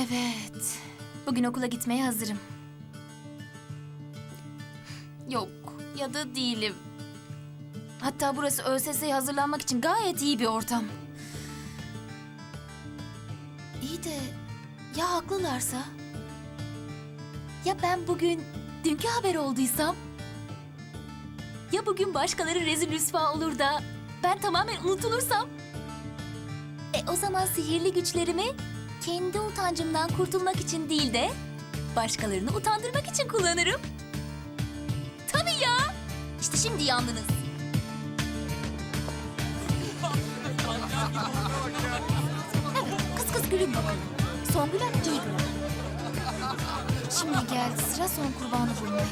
Evet. Bugün okula gitmeye hazırım. Yok ya da değilim. Hatta burası ÖSS'ye hazırlanmak için gayet iyi bir ortam. İyi de ya haklılarsa? Ya ben bugün dünkü haber olduysam? Ya bugün başkaları rezil rüsva olur da ben tamamen unutulursam? E o zaman sihirli güçlerimi kendi utancımdan kurtulmak için değil de başkalarını utandırmak için kullanırım. Tabii ya. İşte şimdi yandınız. Kıs kıs gülün bakalım. Son gülen iyi güler. Şimdi geldi sıra son kurbanı bulmaya.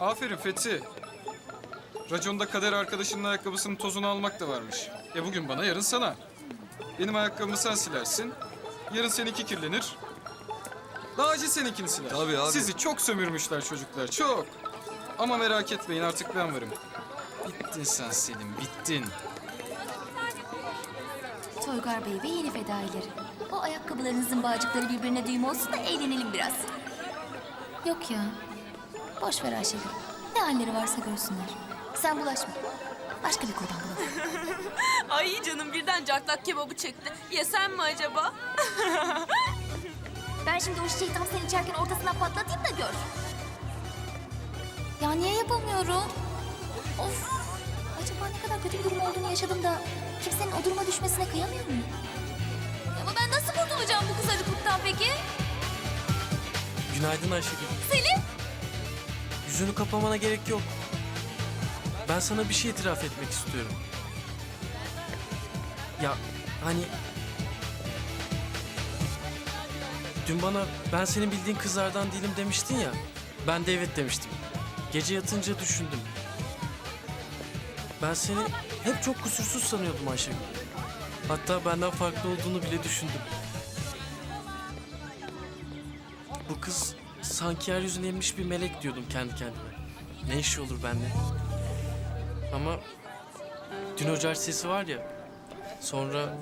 Aferin Fethi. Raconda kader arkadaşının ayakkabısının tozunu almak da varmış. E bugün bana, yarın sana. Benim ayakkabımı sen silersin. Yarın seninki kirlenir. Daha acı seninkini siler. Tabii abi. Sizi çok sömürmüşler çocuklar, çok. Ama merak etmeyin artık ben varım. Bittin sen Selim, bittin. Toygar Bey ve yeni fedaileri. O ayakkabılarınızın bağcıkları birbirine düğüm olsun da eğlenelim biraz. Yok ya. Boş ver Ayşegül. Ne halleri varsa görsünler. Sen bulaşma. Başka bir koldan bulalım. Ay canım birden caklak kebabı çekti. Yesem mi acaba? Ben şimdi o şişeyi tam sen içerken ortasına patlatayım da gör. Ya niye yapamıyorum? Of. Acaba ne kadar kötü bir durum olduğunu yaşadım da kimsenin o duruma düşmesine kıyamıyor muyum? Ama ben nasıl kurtulacağım bu kızarıklıktan peki? Günaydın Ayşegül. Selim! Yüzünü kapamana gerek yok. Ben sana bir şey itiraf etmek istiyorum. Ya hani... Dün bana ben senin bildiğin kızlardan değilim demiştin ya. Ben de evet demiştim. Gece yatınca düşündüm. Ben seni hep çok kusursuz sanıyordum Ayşegül. Hatta benden farklı olduğunu bile düşündüm. Bu kız sanki yeryüzüne inmiş bir melek diyordum kendi kendime. Ne işi olur bende? Ama dün o sesi var ya, sonra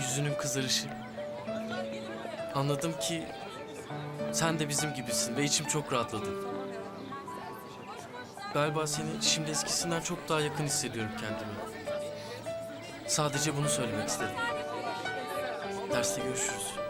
yüzünün kızarışı. Anladım ki sen de bizim gibisin ve içim çok rahatladı. Galiba seni şimdi eskisinden çok daha yakın hissediyorum kendimi. Sadece bunu söylemek istedim. Derste görüşürüz.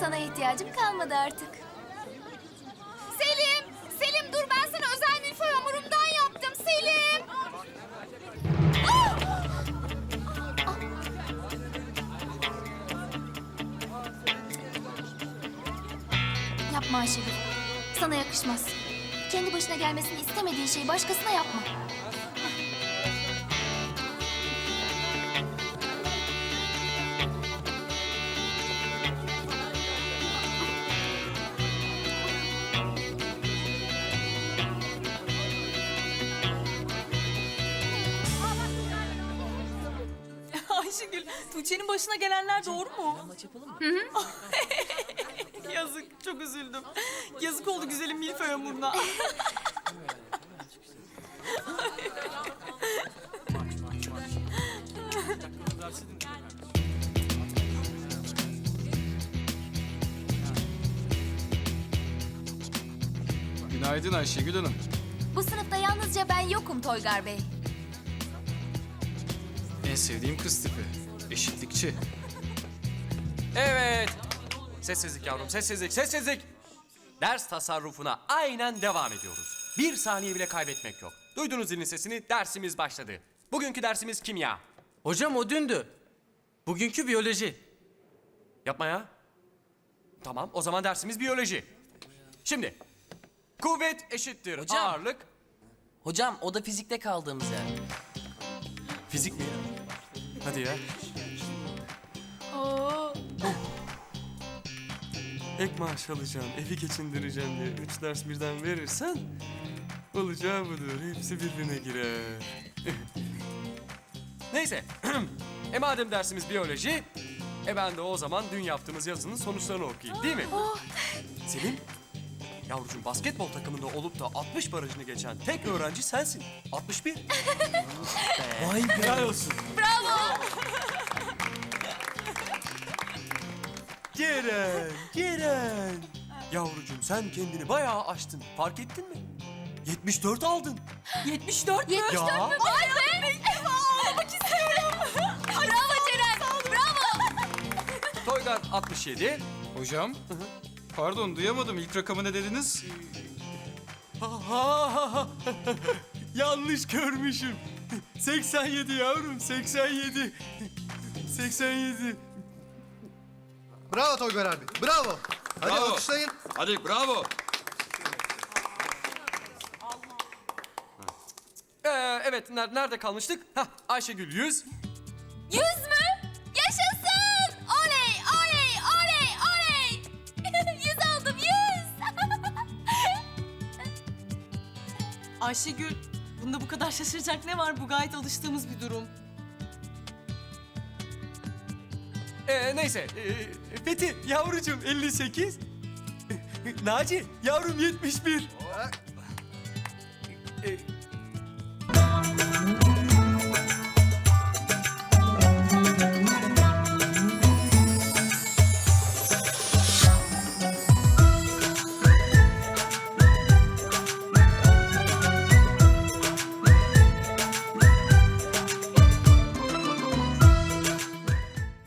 Sana ihtiyacım kalmadı artık. Selim! Selim dur ben sana özel milföy hamurumdan yaptım Selim! Ah! Yapma Ayşegül. Sana yakışmaz. Kendi başına gelmesini istemediğin şeyi başkasına yapma. Ayşegül, Tuğçe'nin başına gelenler doğru mu? Yazık, çok üzüldüm. Yazık oldu güzelim milföy hamuruna. Günaydın Ayşegül Hanım. Bu sınıfta yalnızca ben yokum Toygar Bey. En sevdiğim kız tipi. Eşitlikçi. Evet. Sessizlik yavrum, sessizlik, sessizlik. Ders tasarrufuna aynen devam ediyoruz. Bir saniye bile kaybetmek yok. Duydunuz zilin sesini, dersimiz başladı. Bugünkü dersimiz kimya. Hocam o dündü. Bugünkü biyoloji. Yapma ya. Tamam, o zaman dersimiz biyoloji. Şimdi, kuvvet eşittir Hocam. ağırlık. Hocam o da fizikte kaldığımız yer. Fizik mi? Hadi ya. Oo, ek maaş alacağım, evi geçindireceğim diye üç ders birden verirsen olacağı budur. Hepsi birbirine girer. Neyse. e madem dersimiz biyoloji, e ben de o zaman dün yaptığımız yazının sonuçlarını okuyayım değil mi? Selim, yavrucuğum basketbol takımında olup da 60 barajını geçen tek öğrenci sensin. 61. Vay be. Helal olsun. Ceren, Ceren. Yavrucuğum sen kendini bayağı aştın. Fark ettin mi? 74 aldın. 74 mü? Ya. Bravo Ceren. Bravo. Toygar 67. Hocam, pardon duyamadım. İlk rakamı ne dediniz? Ha, ha, ha, ha. Yanlış görmüşüm. 87 yavrum, 87. 87. Bravo Toygar abi. Bravo. Hadi Bravo. alkışlayın. Hadi bravo. Ee, evet, ner- nerede kalmıştık? Hah, Ayşegül 100. Yüz mü? Yaşasın. Oley oley oley oley. yüz aldım yüz. Ayşegül, bunda bu kadar şaşıracak ne var? Bu gayet alıştığımız bir durum. Ee, neyse. Ee, Fethi yavrucuğum 58. Naci yavrum 71. Ee,